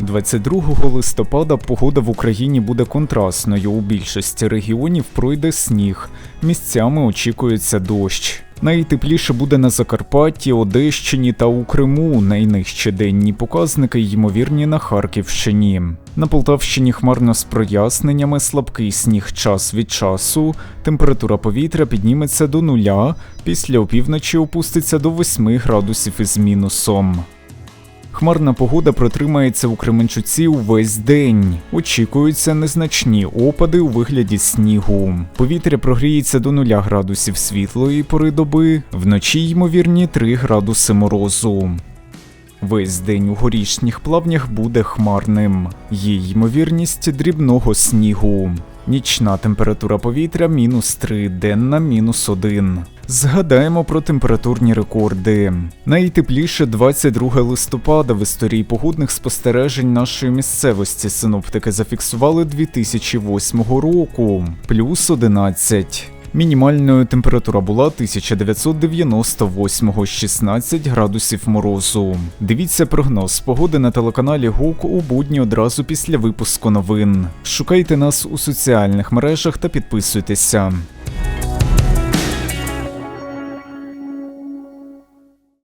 22 листопада погода в Україні буде контрастною. У більшості регіонів пройде сніг. Місцями очікується дощ. Найтепліше буде на Закарпатті, Одещині та у Криму. Найнижчі денні показники ймовірні на Харківщині. На Полтавщині хмарно з проясненнями, слабкий сніг час від часу. Температура повітря підніметься до нуля. Після опівночі опуститься до 8 градусів із мінусом. Хмарна погода протримається у Кременчуці увесь день. Очікуються незначні опади у вигляді снігу. Повітря прогріється до 0 градусів світлої пори доби, вночі ймовірні 3 градуси морозу. Весь день у горішніх плавнях буде хмарним. Є ймовірність дрібного снігу. Нічна температура повітря мінус 3, денна мінус 1. Згадаємо про температурні рекорди. Найтепліше 22 листопада в історії погодних спостережень нашої місцевості синоптики зафіксували 2008 року плюс 11. Мінімальною температура була 1998 16 градусів морозу. Дивіться прогноз погоди на телеканалі ГУК у будні одразу після випуску новин. Шукайте нас у соціальних мережах та підписуйтеся.